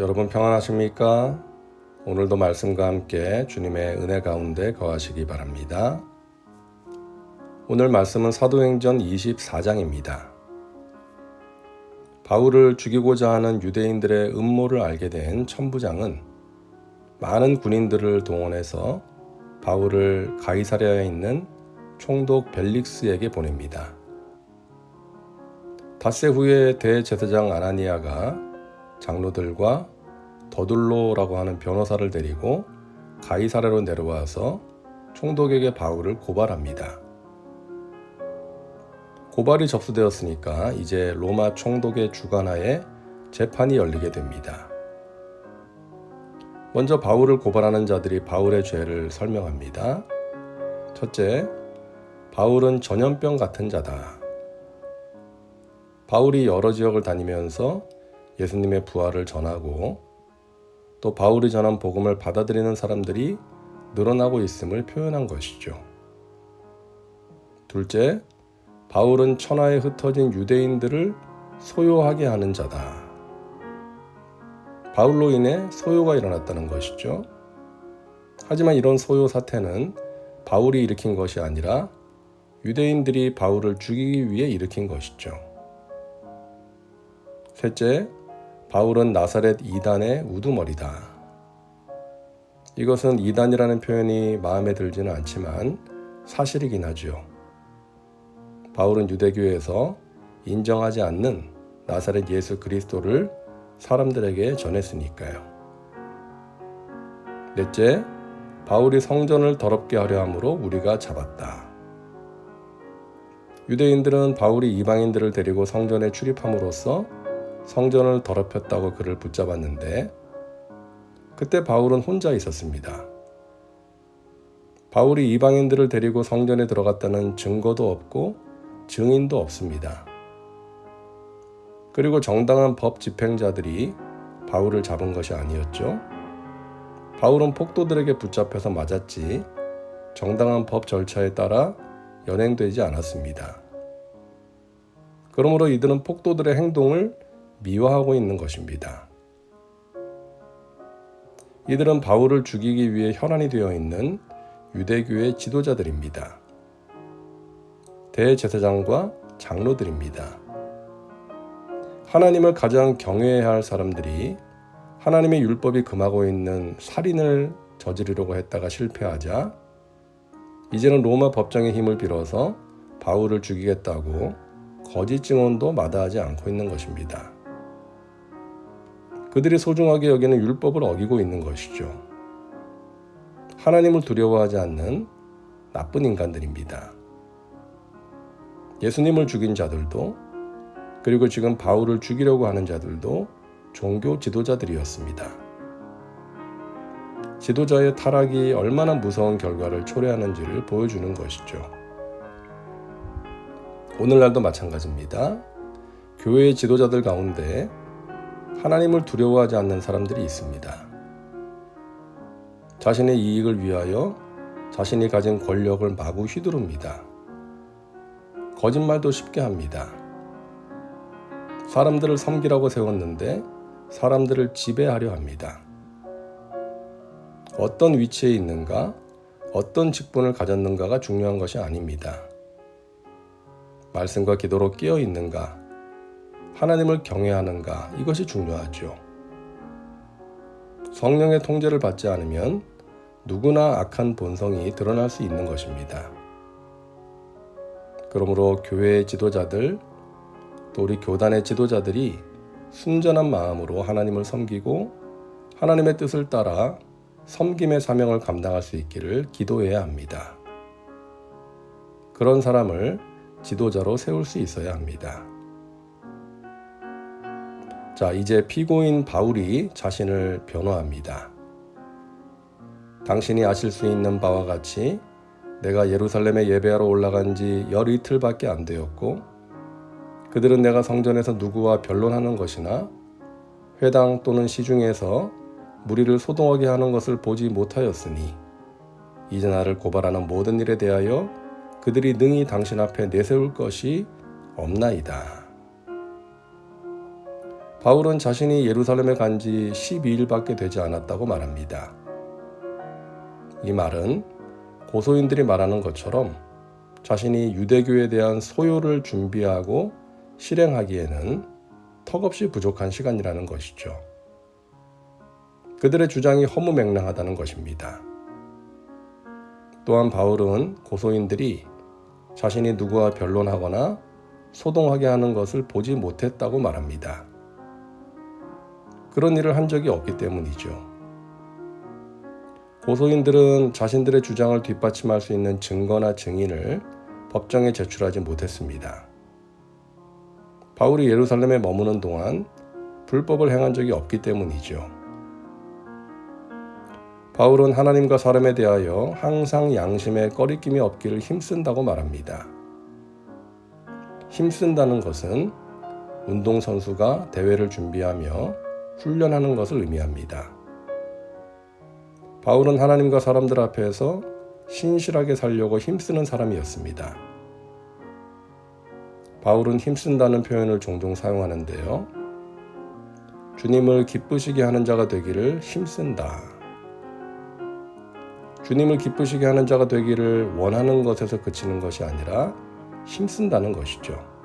여러분 평안하십니까? 오늘도 말씀과 함께 주님의 은혜 가운데 거하시기 바랍니다. 오늘 말씀은 사도행전 24장입니다. 바울을 죽이고자 하는 유대인들의 음모를 알게 된 천부장은 많은 군인들을 동원해서 바울을 가이사랴에 있는 총독 벨릭스에게 보냅니다. 닷새 후에 대제사장 아나니아가 장로들과 더둘로라고 하는 변호사를 데리고 가이사랴로 내려와서 총독에게 바울을 고발합니다. 고발이 접수되었으니까 이제 로마 총독의 주관하에 재판이 열리게 됩니다. 먼저 바울을 고발하는 자들이 바울의 죄를 설명합니다. 첫째, 바울은 전염병 같은 자다. 바울이 여러 지역을 다니면서 예수님의 부활을 전하고 또 바울이 전한 복음을 받아들이는 사람들이 늘어나고 있음을 표현한 것이죠. 둘째, 바울은 천하에 흩어진 유대인들을 소요하게 하는 자다. 바울로 인해 소요가 일어났다는 것이죠. 하지만 이런 소요 사태는 바울이 일으킨 것이 아니라 유대인들이 바울을 죽이기 위해 일으킨 것이죠. 셋째, 바울은 나사렛 이단의 우두머리다. 이것은 이단이라는 표현이 마음에 들지는 않지만 사실이긴 하죠. 바울은 유대교에서 인정하지 않는 나사렛 예수 그리스도를 사람들에게 전했으니까요. 넷째, 바울이 성전을 더럽게 하려 함으로 우리가 잡았다. 유대인들은 바울이 이방인들을 데리고 성전에 출입함으로써 성전을 더럽혔다고 그를 붙잡았는데 그때 바울은 혼자 있었습니다. 바울이 이방인들을 데리고 성전에 들어갔다는 증거도 없고 증인도 없습니다. 그리고 정당한 법 집행자들이 바울을 잡은 것이 아니었죠. 바울은 폭도들에게 붙잡혀서 맞았지 정당한 법 절차에 따라 연행되지 않았습니다. 그러므로 이들은 폭도들의 행동을 미화하고 있는 것입니다. 이들은 바울을 죽이기 위해 혈안이 되어 있는 유대교의 지도자들입니다. 대제사장과 장로들입니다. 하나님을 가장 경외해야 할 사람들이 하나님의 율법이 금하고 있는 살인을 저지르려고 했다가 실패하자 이제는 로마 법정의 힘을 빌어서 바울을 죽이겠다고 거짓 증언도 마다하지 않고 있는 것입니다. 그들이 소중하게 여기는 율법을 어기고 있는 것이죠. 하나님을 두려워하지 않는 나쁜 인간들입니다. 예수님을 죽인 자들도 그리고 지금 바울을 죽이려고 하는 자들도 종교 지도자들이었습니다. 지도자의 타락이 얼마나 무서운 결과를 초래하는지를 보여주는 것이죠. 오늘날도 마찬가지입니다. 교회의 지도자들 가운데 하나님을 두려워하지 않는 사람들이 있습니다. 자신의 이익을 위하여 자신이 가진 권력을 마구 휘두릅니다. 거짓말도 쉽게 합니다. 사람들을 섬기라고 세웠는데 사람들을 지배하려 합니다. 어떤 위치에 있는가, 어떤 직분을 가졌는가가 중요한 것이 아닙니다. 말씀과 기도로 깨어 있는가, 하나님을 경외하는가, 이것이 중요하죠. 성령의 통제를 받지 않으면 누구나 악한 본성이 드러날 수 있는 것입니다. 그러므로 교회의 지도자들, 또 우리 교단의 지도자들이 순전한 마음으로 하나님을 섬기고 하나님의 뜻을 따라 섬김의 사명을 감당할 수 있기를 기도해야 합니다. 그런 사람을 지도자로 세울 수 있어야 합니다. 자, 이제 피고인 바울이 자신을 변호합니다. 당신이 아실 수 있는 바와 같이 내가 예루살렘에 예배하러 올라간 지 열이틀밖에 안 되었고 그들은 내가 성전에서 누구와 변론하는 것이나 회당 또는 시중에서 무리를 소동하게 하는 것을 보지 못하였으니 이제 나를 고발하는 모든 일에 대하여 그들이 능히 당신 앞에 내세울 것이 없나이다. 바울은 자신이 예루살렘에 간 지 12일밖에 되지 않았다고 말합니다. 이 말은 고소인들이 말하는 것처럼 자신이 유대교에 대한 소요를 준비하고 실행하기에는 턱없이 부족한 시간이라는 것이죠. 그들의 주장이 허무맹랑하다는 것입니다. 또한 바울은 고소인들이 자신이 누구와 변론하거나 소동하게 하는 것을 보지 못했다고 말합니다. 그런 일을 한 적이 없기 때문이죠. 고소인들은 자신들의 주장을 뒷받침할 수 있는 증거나 증인을 법정에 제출하지 못했습니다. 바울이 예루살렘에 머무는 동안 불법을 행한 적이 없기 때문이죠. 바울은 하나님과 사람에 대하여 항상 양심에 꺼리낌이 없기를 힘쓴다고 말합니다. 힘쓴다는 것은 운동선수가 대회를 준비하며 훈련하는 것을 의미합니다. 바울은 하나님과 사람들 앞에서 신실하게 살려고 힘쓰는 사람이었습니다. 바울은 힘쓴다는 표현을 종종 사용하는데요. 주님을 기쁘시게 하는 자가 되기를 힘쓴다. 주님을 기쁘시게 하는 자가 되기를 원하는 것에서 그치는 것이 아니라 힘쓴다는 것이죠.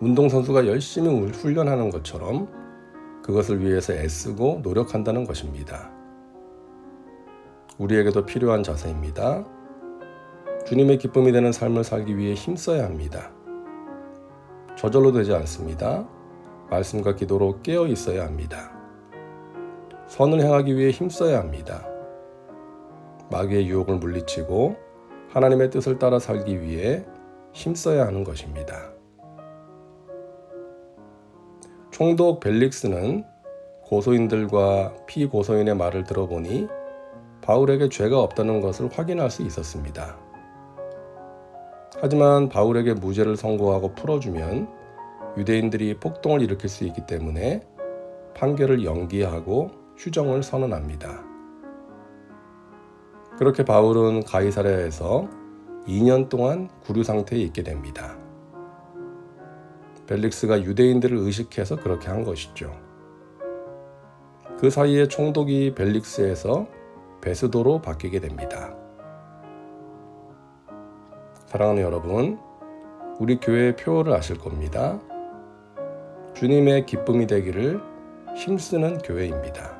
운동선수가 열심히 훈련하는 것처럼 그것을 위해서 애쓰고 노력한다는 것입니다. 우리에게도 필요한 자세입니다. 주님의 기쁨이 되는 삶을 살기 위해 힘써야 합니다. 저절로 되지 않습니다. 말씀과 기도로 깨어 있어야 합니다. 선을 행하기 위해 힘써야 합니다. 마귀의 유혹을 물리치고 하나님의 뜻을 따라 살기 위해 힘써야 하는 것입니다. 총독 벨릭스는 고소인들과 피고소인의 말을 들어보니 바울에게 죄가 없다는 것을 확인할 수 있었습니다. 하지만 바울에게 무죄를 선고하고 풀어주면 유대인들이 폭동을 일으킬 수 있기 때문에 판결을 연기하고 휴정을 선언합니다. 그렇게 바울은 가이사랴에서 2년 동안 구류 상태에 있게 됩니다. 벨릭스가 유대인들을 의식해서 그렇게 한 것이죠. 그 사이에 총독이 벨릭스에서 베스도로 바뀌게 됩니다. 사랑하는 여러분, 우리 교회의 표어를 아실 겁니다. 주님의 기쁨이 되기를 힘쓰는 교회입니다.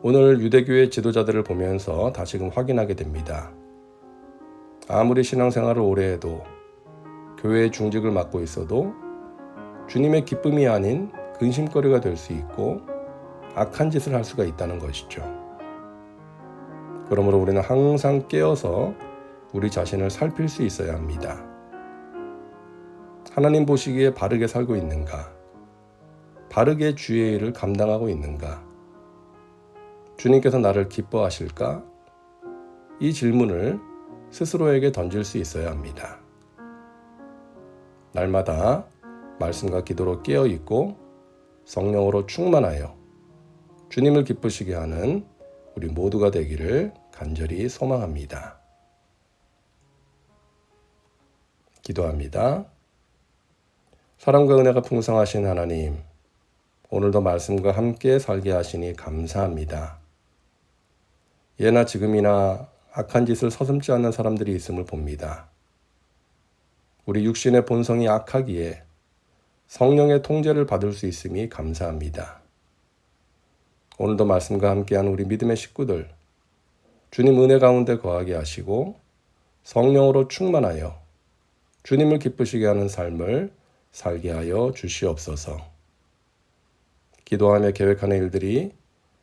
오늘 유대교의 지도자들을 보면서 다시금 확인하게 됩니다. 아무리 신앙생활을 오래 해도 교회의 중직을 맡고 있어도 주님의 기쁨이 아닌 근심거리가 될 수 있고 악한 짓을 할 수가 있다는 것이죠. 그러므로 우리는 항상 깨어서 우리 자신을 살필 수 있어야 합니다. 하나님 보시기에 바르게 살고 있는가? 바르게 주의 일을 감당하고 있는가? 주님께서 나를 기뻐하실까? 이 질문을 스스로에게 던질 수 있어야 합니다. 날마다 말씀과 기도로 깨어 있고 성령으로 충만하여 주님을 기쁘시게 하는 우리 모두가 되기를 간절히 소망합니다. 기도합니다. 사랑과 은혜가 풍성하신 하나님, 오늘도 말씀과 함께 살게 하시니 감사합니다. 예나 지금이나 악한 짓을 서슴지 않는 사람들이 있음을 봅니다. 우리 육신의 본성이 악하기에 성령의 통제를 받을 수 있음이 감사합니다. 오늘도 말씀과 함께한 우리 믿음의 식구들, 주님 은혜 가운데 거하게 하시고 성령으로 충만하여 주님을 기쁘시게 하는 삶을 살게 하여 주시옵소서. 기도하며 계획하는 일들이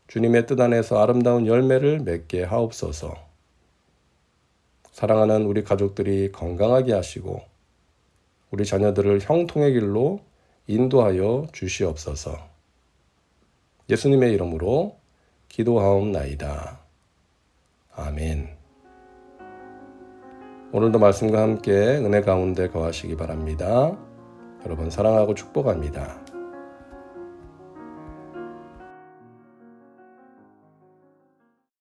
주님의 뜻 안에서 아름다운 열매를 맺게 하옵소서. 사랑하는 우리 가족들이 건강하게 하시고 우리 자녀들을 형통의 길로 인도하여 주시옵소서. 예수님의 이름으로 기도하옵나이다. 아멘. 오늘도 말씀과 함께 은혜 가운데 거하시기 바랍니다. 여러분 사랑하고 축복합니다.